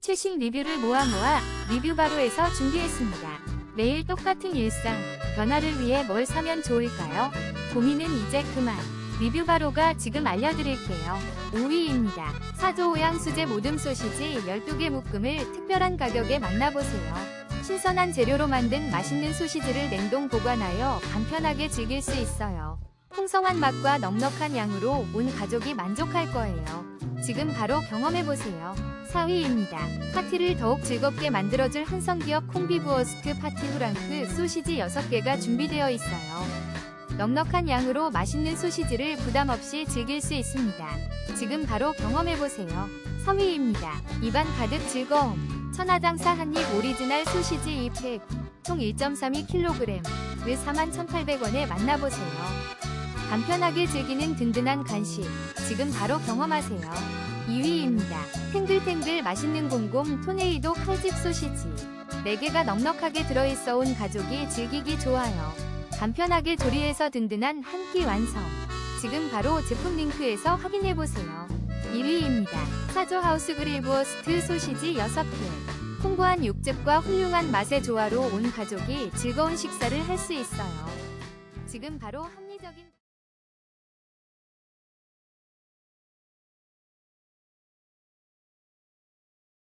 최신 리뷰를 모아 모아 리뷰 바로에서 준비했습니다. 매일 똑같은 일상, 변화를 위해 뭘 사면 좋을까요? 고민은 이제 그만. 리뷰 바로가 지금 알려드릴게요. 5위입니다. 사조 오양 수제 모듬 소시지 12개 묶음을 특별한 가격에 만나보세요. 신선한 재료로 만든 맛있는 소시지를 냉동 보관하여 간편하게 즐길 수 있어요. 풍성한 맛과 넉넉한 양으로 온 가족이 만족할 거예요. 지금 바로 경험해보세요. 4위입니다. 파티를 더욱 즐겁게 만들어줄 한성기업 콤비부어스트 파티 후랑크 소시지 6개가 준비되어 있어요. 넉넉한 양으로 맛있는 소시지를 부담 없이 즐길 수 있습니다. 지금 바로 경험해보세요. 3위입니다. 입안 가득 즐거움. 천하장사 한입 오리지널 소시지 2팩. 총 1.32kg. 을 41,800원에 만나보세요. 간편하게 즐기는 든든한 간식. 지금 바로 경험하세요. 2위입니다. 탱글탱글 맛있는 곰곰 토네이도 칼집 소시지. 4개가 넉넉하게 들어있어 온 가족이 즐기기 좋아요. 간편하게 조리해서 든든한 한 끼 완성. 지금 바로 제품 링크에서 확인해보세요. 1위입니다. 사조 하우스 그릴 부어스트 소시지 6개. 풍부한 육즙과 훌륭한 맛의 조화로 온 가족이 즐거운 식사를 할 수 있어요. 지금 바로 합리적인